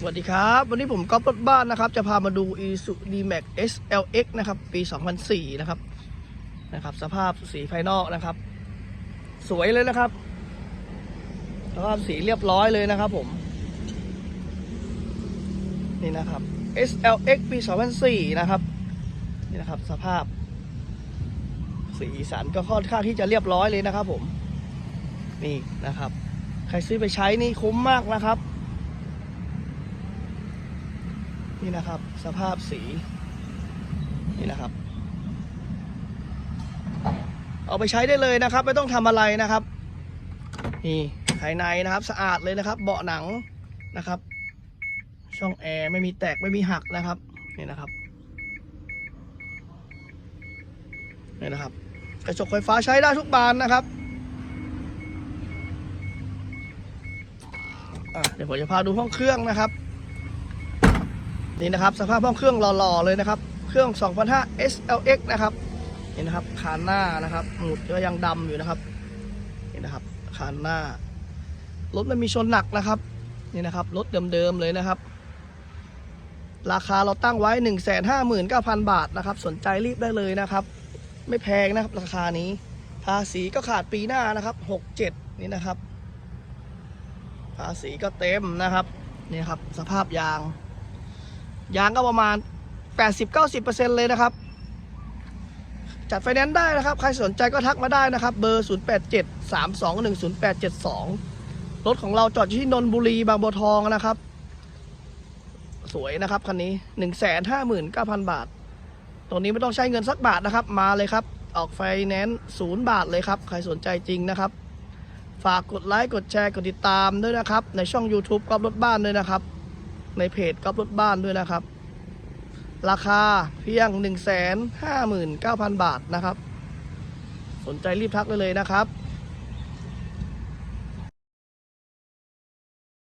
สวัสดีครับ วันนี้ผมก๊อฟรถบ้านนะครับ จะพามาดู Isuzu D-Max SLX นะครับ ปี 2004 นะครับนะครับ สภาพสีภายนอกนะครับ สวยเลยนะครับ สภาพสีเรียบร้อยเลยนะครับผม นี่นะครับ SLX ปี 2004 นะครับ นี่นะครับสภาพ สีสันก็ค่อนข้างที่จะเรียบร้อยเลยนะครับผม นี่นะครับ ใครซื้อไปใช้นี่คุ้มมากนะครับ นี่นะครับ สภาพสี นี่นะครับ เอาไปใช้ได้เลยนะครับ ไม่ต้องทำอะไรนะครับ นี่ภายในนะครับ สะอาดเลยนะครับ เบาะหนังนะครับ ช่องแอร์ไม่มีแตกไม่มีหักนะครับ นี่นะครับนี่นะครับกระจกไฟฟ้าใช้ได้ทุกบานนะครับเดี๋ยวผมจะพาดูห้องเครื่องนะครับ นี่นะครับสภาพห้องเครื่องหล่อๆเลยนะครับ เครื่อง 2005 SLX นะครับนี่นะครับคานหน้านะครับหมุดก็ยังดำอยู่นะครับนี่นะครับคานหน้ารถไม่มีชนหนักนะครับนี่นะครับรถเดิมๆเลยนะครับ ราคาเราตั้งไว้ 159,000 บาทนะครับ สนใจรีบได้เลยนะครับ ไม่แพงนะครับราคานี้ ภาษีก็ขาดปีหน้านะครับ67นี่นะครับ ภาษีก็เต็มนะครับนี่ครับ สภาพยาง ยางก็ประมาณ 80-90%เลยนะครับ จัดไฟแนนซ์ได้นะครับ ใครสนใจก็ทักมาได้นะครับ เบอร์ 0873210872 รถของเราจอดอยู่ที่นนบุรีบางบัวทองนะครับ สวยนะครับคันนี้ 159,000 บาท ตรงนี้ไม่ต้องใช้เงินสักบาทนะครับ มาเลยครับ ออกไฟแนนซ์ศูนย์บาทเลยครับ ใครสนใจจริงนะครับ ฝากกดไลค์ กดแชร์ กดติดตามด้วยนะครับ ในช่อง YouTube กอบรถบ้านด้วยนะครับ ในเพจก๊อฟรถบ้านด้วยนะครับ ราคาเพียง 1 5 9 0 0 0 บาทนะครับ สนใจรีบทักได้เลยนะครับ